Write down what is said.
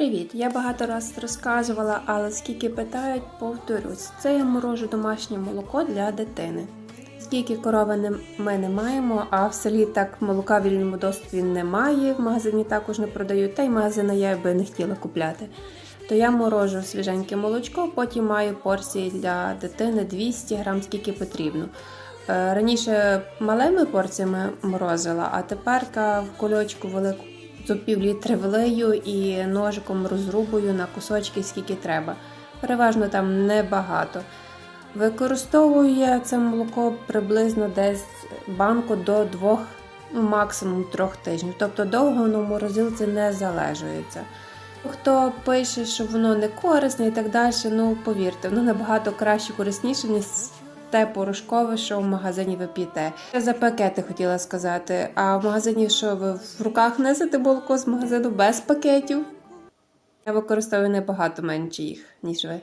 Привіт! Я багато раз розказувала, але скільки питають, повторюсь. Це я морожу домашнє молоко для дитини. Скільки корови ми не маємо, а в селі так молока в вільному доступі немає, в магазині також не продають, та й магазини я би не хотіла купляти. То я морожу свіженьке молочко, потім маю порції для дитини 200 грам, скільки потрібно. Е, Раніше малими порціями морозила, а тепер в кульочку велику за пів влию і ножиком розрубую на кусочки, скільки треба. Переважно там небагато. Використовую я це молоко приблизно десь банку до двох, ну максимум трьох тижнів. Тобто довго воно в морозилці не залежується. Хто пише, що воно не корисне і так далі, ну повірте, воно набагато краще корисніше, ніж те порошкове, що в магазині ви п'єте. Я за пакети хотіла сказати. А в магазині що ви в руках несете молоко з магазину без пакетів? Я використовую набагато менше їх, ніж ви.